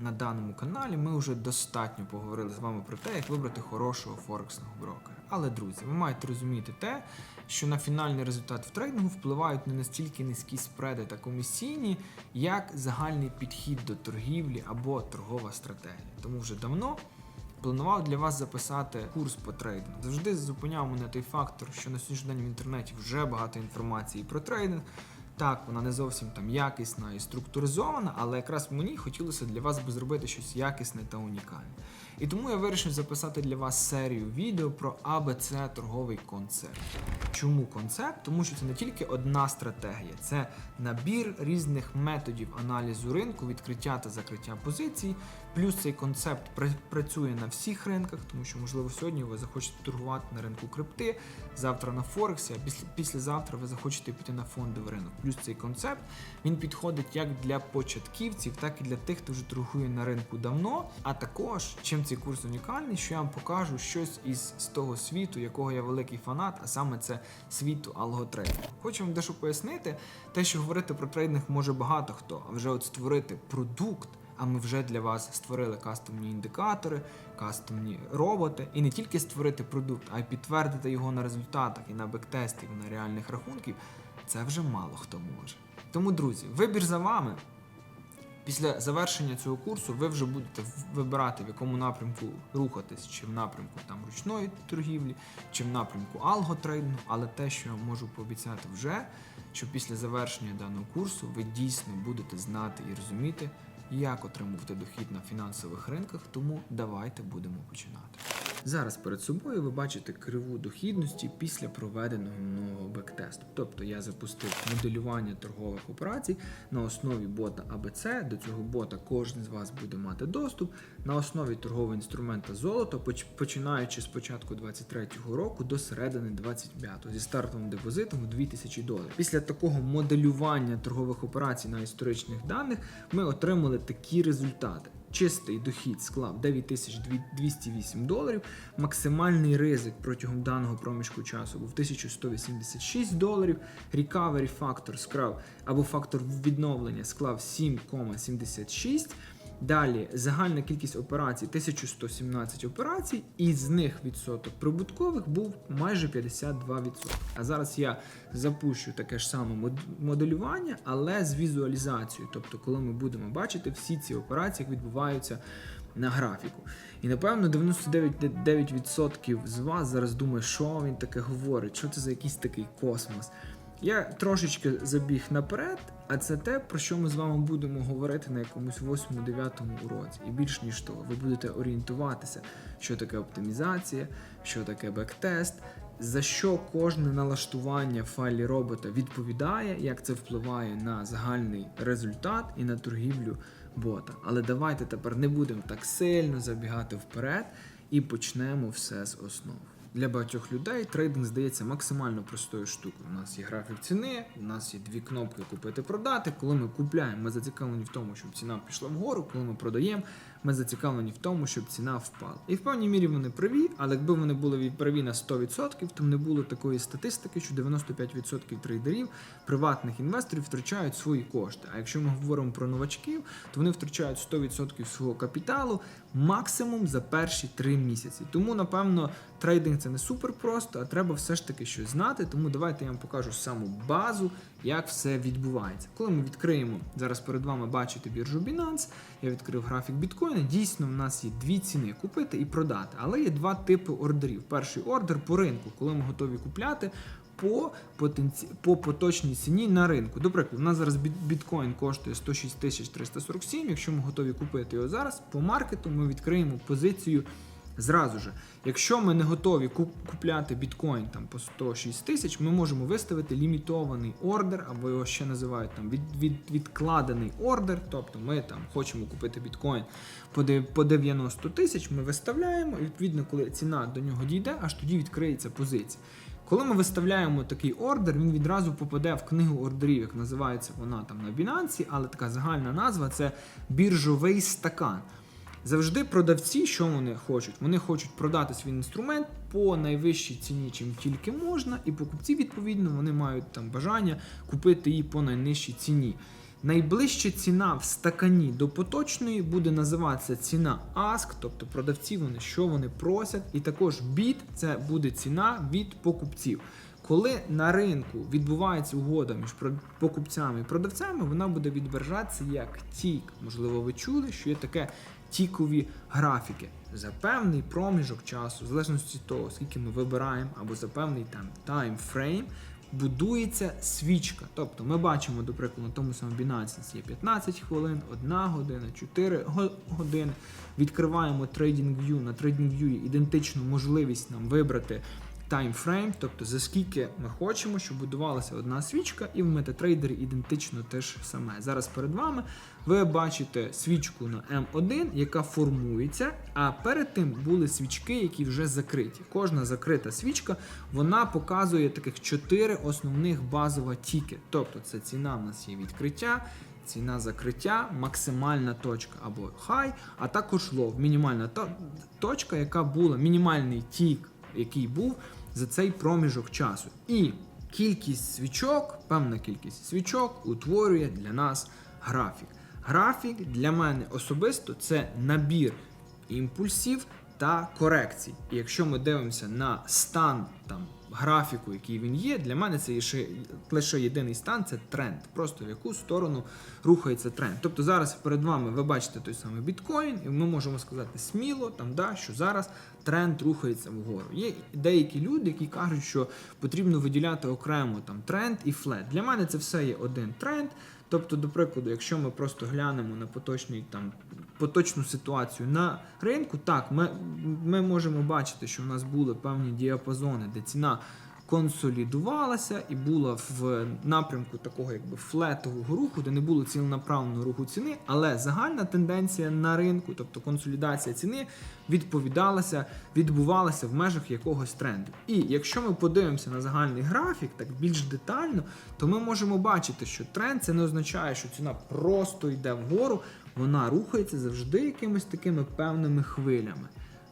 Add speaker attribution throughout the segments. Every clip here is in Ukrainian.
Speaker 1: на даному каналі ми вже достатньо поговорили з вами про те, як вибрати хорошого форексного брокера. Але, друзі, ви маєте розуміти те, що на фінальний результат в трейдингу впливають не настільки низькі спреди та комісійні, як загальний підхід до торгівлі або торгова стратегія. Тому вже давно планував для вас записати курс по трейдингу. Завжди зупиняв мене той фактор, що на сьогоднішній день в інтернеті вже багато інформації про трейдинг. Так, вона не зовсім там якісна і структуризована, але якраз мені хотілося для вас би зробити щось якісне та унікальне. І тому я вирішив записати для вас серію відео про АБЦ торговий концепт. Чому концепт? Тому що це не тільки одна стратегія, це набір різних методів аналізу ринку, відкриття та закриття позицій. Плюс цей концепт працює на всіх ринках, тому що, можливо, сьогодні ви захочете торгувати на ринку крипти, завтра на Форексі, а після, післязавтра ви захочете піти на фондовий ринок. Плюс цей концепт він підходить як для початківців, так і для тих, хто вже торгує на ринку давно. А також чим цей курс унікальний, що я вам покажу щось із з того світу, якого я великий фанат, а саме це світу алготрейдингу. Хочу вам дещо пояснити, те, що говорити про трейдинг може багато хто, а вже от створити продукт. А ми вже для вас створили кастомні індикатори, кастомні роботи, і не тільки створити продукт, а й підтвердити його на результатах і на бектестах, і на реальних рахунків. Це вже мало хто може. Тому, друзі, вибір за вами. Після завершення цього курсу ви вже будете вибирати, в якому напрямку рухатись, чи в напрямку там ручної торгівлі, чи в напрямку алготрейдингу. Але те, що я можу пообіцяти вже, що після завершення даного курсу ви дійсно будете знати і розуміти, як отримувати дохід на фінансових ринках. Тому давайте будемо починати. Зараз перед собою ви бачите криву дохідності після проведеного мною бектесту. Тобто я запустив моделювання торгових операцій на основі бота ABC. До цього бота кожен з вас буде мати доступ на основі торгового інструмента золото, починаючи з початку 23-го року до середини 25-го зі стартовим депозитом у 2000 доларів. Після такого моделювання торгових операцій на історичних даних ми отримали такі результати. Чистий дохід склав 9208 доларів. Максимальний ризик протягом даного проміжку часу був 1186 доларів. Recovery фактор склав або фактор відновлення склав 7,76. Далі загальна кількість операцій 1117 операцій, і з них відсоток прибуткових був майже 52%. А зараз я запущу таке ж саме моделювання, але з візуалізацією. Тобто, коли ми будемо бачити всі ці операції, як відбуваються на графіку. І напевно 99% з вас зараз думає, що він таке говорить, що це за якийсь такий космос. Я трошечки забіг наперед, а це те, про що ми з вами будемо говорити на якомусь 8-9 уроці. І більш ніж того, ви будете орієнтуватися, що таке оптимізація, що таке бектест, за що кожне налаштування файлі робота відповідає, як це впливає на загальний результат і на торгівлю бота. Але давайте тепер не будемо так сильно забігати вперед і почнемо все з основ. Для багатьох людей трейдинг здається максимально простою штукою. У нас є графік ціни, у нас є дві кнопки купити-продати. Коли ми купляємо, ми зацікавлені в тому, щоб ціна пішла вгору. Коли ми продаємо, ми зацікавлені в тому, щоб ціна впала. І в певній мірі вони праві, але якби вони були праві на 100%, то не було такої статистики, що 95% трейдерів, приватних інвесторів втрачають свої кошти. А якщо ми говоримо про новачків, то вони втрачають 100% свого капіталу максимум за перші 3 місяці. Тому, напевно, трейдинг це не супер просто, а треба все ж таки щось знати. Тому давайте я вам покажу саму базу, як все відбувається. Коли ми відкриємо зараз перед вами бачите біржу Binance, я відкрив графік біткоїна. Дійсно, в нас є дві ціни купити і продати, але є два типи ордерів. Перший ордер по ринку, коли ми готові купляти. По потенці... по поточній ціні на ринку. До прикладу, у нас зараз біткоін коштує 106 347. Якщо ми готові купити його зараз, по маркету ми відкриємо позицію зразу же. Якщо ми не готові купляти біткоін там по 106 тисяч, ми можемо виставити лімітований ордер, або його ще називають там від, від, відкладений ордер. Тобто ми там хочемо купити біткоін по 90 тисяч, ми виставляємо, і відповідно, коли ціна до нього дійде, аж тоді відкриється позиція. Коли ми виставляємо такий ордер, він відразу попаде в книгу ордерів, як називається вона там на Binance, але така загальна назва це біржовий стакан. Завжди продавці, що вони хочуть? Вони хочуть продати свій інструмент по найвищій ціні, чим тільки можна, і покупці, відповідно, вони мають там бажання купити її по найнижчій ціні. Найближча ціна в стакані до поточної буде називатися ціна ASK, тобто продавці вони що вони просять, і також BID – це буде ціна від покупців. Коли на ринку відбувається угода між покупцями і продавцями, вона буде відображатися як тік. Можливо, ви чули, що є таке тікові графіки за певний проміжок часу, в залежності від того, скільки ми вибираємо, або за певний там таймфрейм, будується свічка. Тобто ми бачимо, до прикладу, на тому самому Binance є 15 хвилин, 1 година, 4 години. Відкриваємо TradingView. На TradingView є ідентичну можливість нам вибрати таймфрейм, тобто за скільки ми хочемо, щоб будувалася одна свічка, і в MetaTrader ідентично те ж саме. Зараз перед вами ви бачите свічку на М1, яка формується, а перед тим були свічки, які вже закриті. Кожна закрита свічка вона показує таких чотири основних базова тіки. Тобто це ціна в нас є відкриття. Ціна закриття, максимальна точка або хай, а також лов, мінімальна то- точка, яка була, мінімальний тік, який був за цей проміжок часу. І кількість свічок, певна кількість свічок утворює для нас графік. Графік для мене особисто це набір імпульсів та корекцій. І якщо ми дивимося на стан там графіку, який він є, для мене це є ще- лише єдиний стан це тренд. Просто в яку сторону рухається тренд. Тобто зараз перед вами ви бачите той самий біткоін, і ми можемо сказати сміло, там да, що зараз тренд рухається вгору. Є деякі люди, які кажуть, що потрібно виділяти окремо там тренд і флет. Для мене це все є один тренд. Тобто, до прикладу, якщо ми просто глянемо на поточний там поточну ситуацію на ринку, так ми, ми можемо бачити, що в нас були певні діапазони, де ціна консолідувалася і була в напрямку такого якби флетового руху, де не було ціленаправленого руху ціни, але загальна тенденція на ринку, тобто консолідація ціни, відповідалася, відбувалася в межах якогось тренду. І якщо ми подивимося на загальний графік, так більш детально, то ми можемо бачити, що тренд це не означає, що ціна просто йде вгору, вона рухається завжди якимись такими певними хвилями.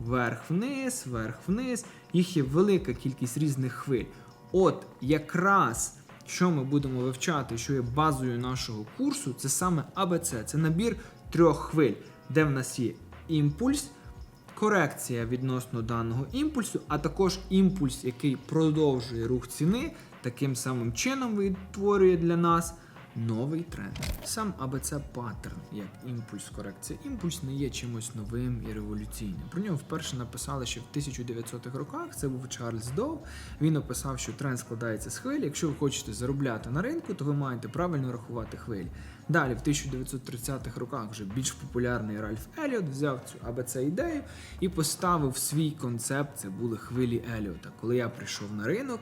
Speaker 1: Вверх-вниз, вверх-вниз. Їх є велика кількість різних хвиль. От якраз що ми будемо вивчати, що є базою нашого курсу, це саме АБЦ. Це набір трьох хвиль, де в нас є імпульс, корекція відносно даного імпульсу, а також імпульс, який продовжує рух ціни, таким самим чином відтворює для нас новий тренд. Сам АБЦ паттерн, як імпульс, корекція. Імпульс не є чимось новим і революційним. Про нього вперше написали ще в 1900-х роках. Це був Чарльз Доу. Він описав, що тренд складається з хвиль. Якщо ви хочете заробляти на ринку, то ви маєте правильно рахувати хвилі. Далі, в 1930-х роках, вже більш популярний Ральф Еліот взяв цю АБЦ ідею і поставив свій концепт. Це були хвилі Еліота. Коли я прийшов на ринок,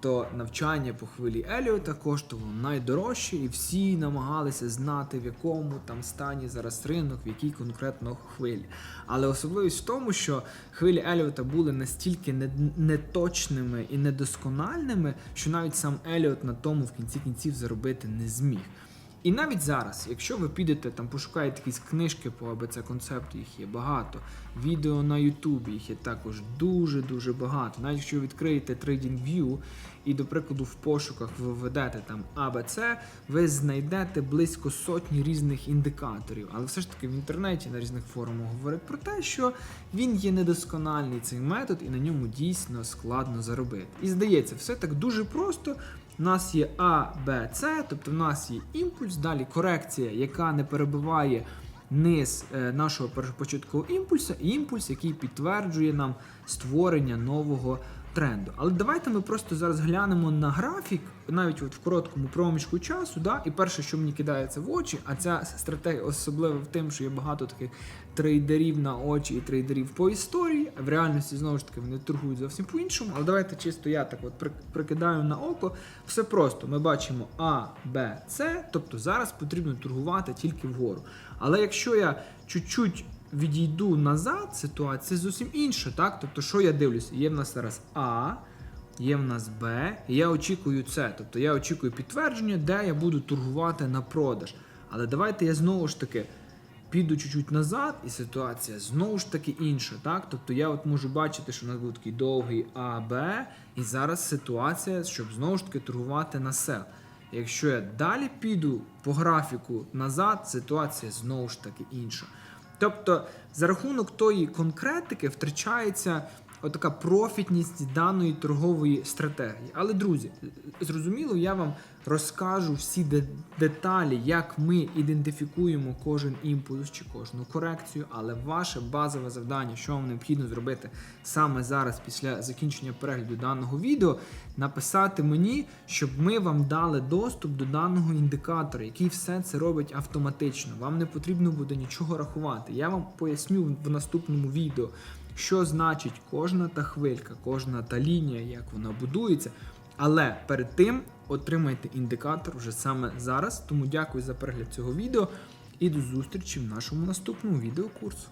Speaker 1: то навчання по хвилі Еліота коштувало найдорожче, і всі намагалися знати, в якому там стані зараз ринок, в якій конкретно хвилі. Але особливість в тому, що хвилі Еліота були настільки неточними і недоскональними, що навіть сам Еліот на тому в кінці кінців заробити не зміг. І навіть зараз, якщо ви підете там пошукаєте якісь книжки по АБЦ концепту, їх є багато. Відео на Ютубі їх є також дуже дуже багато. Навіть якщо ви відкриєте TradingView і, до прикладу, в пошуках ви введете там АБЦ, ви знайдете близько сотні різних індикаторів. Але все ж таки в інтернеті на різних форумах говорять про те, що він є недоскональний цей метод, і на ньому дійсно складно заробити. І здається, все так дуже просто. У нас є А, Б, С, тобто в нас є імпульс, далі корекція, яка не перебиває низ е, нашого першопочаткового імпульсу, і імпульс, який підтверджує нам створення нового тренду. Але давайте ми просто зараз глянемо на графік, навіть от в короткому проміжку часу. Да? І перше, що мені кидається в очі, а ця стратегія особлива в тим, що є багато таких трейдерів на очі і трейдерів по історії. В реальності знову ж таки вони торгують зовсім по-іншому. Але давайте чисто я так от прикидаю на око. Все просто. Ми бачимо А, Б, С, тобто зараз потрібно торгувати тільки вгору. Але якщо я чуть-чуть відійду назад, ситуація зовсім інша, так? Тобто, що я дивлюся? Є в нас зараз А, є в нас Б, і я очікую С. Тобто я очікую підтвердження, де я буду торгувати на продаж. Але давайте я знову ж таки піду чуть-чуть назад, і ситуація знову ж таки інша. Так? Тобто я от можу бачити, що у нас був такий довгий А, Б, і зараз ситуація, щоб знову ж таки торгувати на сел. Якщо я далі піду по графіку назад, ситуація знову ж таки інша. Тобто, за рахунок тої конкретики втрачається отака профітність даної торгової стратегії. Але, друзі, зрозуміло, я вам розкажу всі де- деталі, як ми ідентифікуємо кожен імпульс чи кожну корекцію. Але ваше базове завдання, що вам необхідно зробити саме зараз, після закінчення перегляду даного відео, написати мені, щоб ми вам дали доступ до даного індикатора, який все це робить автоматично. Вам не потрібно буде нічого рахувати. Я вам поясню в наступному відео, що значить кожна та хвилька, кожна та лінія, як вона будується. Але перед тим отримайте індикатор вже саме зараз. Тому дякую за перегляд цього відео і до зустрічі в нашому наступному відеокурсу.